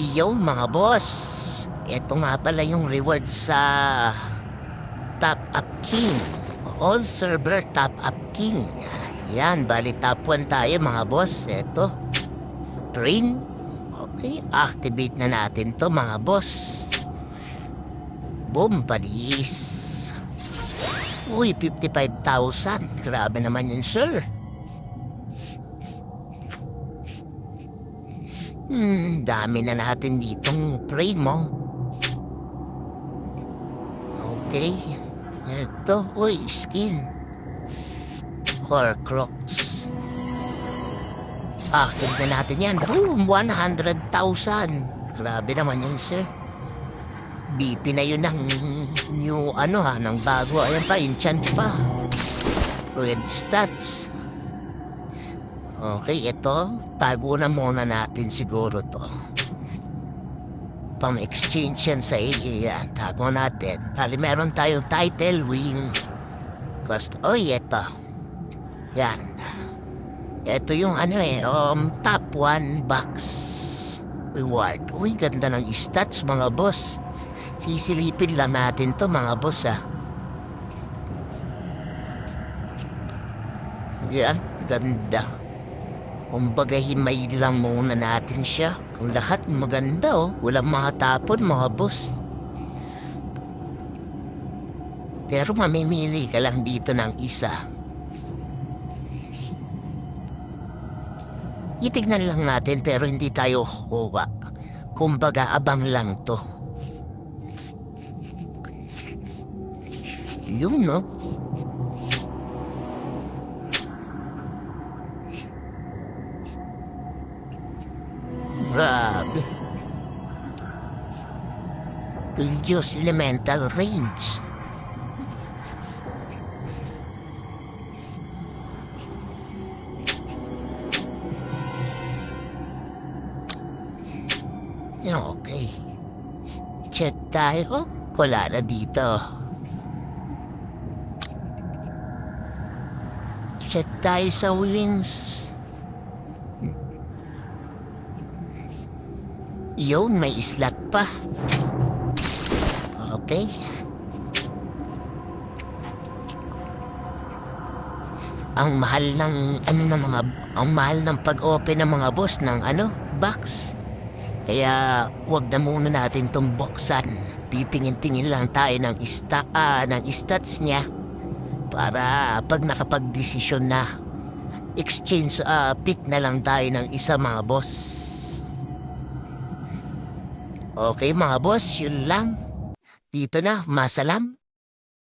Iyo mga boss, ito nga pala yung reward sa Top Up King. All server Top Up King. Yan, bali top 1 tayo mga boss. Ito. Train. Okay, activate na natin to mga boss. Boom, palis. Uy, 55,000. Grabe naman yun, sir. Hmm, dami na natin ditong pray mo. Okay. Ito, uy, skin. Horcrux. Active na natin yan. Boom! 100,000. Grabe naman yun, sir. BP na yun ng new ano ha, ng bago. Ayan pa, enchant pa. Red stats. Okay, ito. Tago na muna natin siguro to. Pang-exchange yan sa AA yan. Tago natin. Bali, meron tayong title win. Cost, oy, ito. Yan. Ito yung ano eh, um, top 1 box reward. Uy, ganda ng stats mga boss. Sisilipin lang natin to mga boss ah. Yan, ganda. Kumbaga himay lang muna natin siya. Kung lahat maganda oh, walang mga tapon mga boss. Pero mamimili ka lang dito ng isa. Itignan lang natin pero hindi tayo huwa. Kumbaga abang lang to. Yun no? Grabe. Diyos Elemental Range. Okay. Check tayo. Wala na dito. Check tayo sa wings. Yun, may slot pa. Okay. Ang mahal ng ano ng mga ang mahal ng pag-open ng mga boss ng ano, box. Kaya wag na muna natin tong buksan. Titingin-tingin lang tayo ng ista ah, ng stats niya para pag nakapag-desisyon na exchange ah, pick na lang tayo ng isa mga boss. Okay mga boss, yun lang. Dito na, masalam.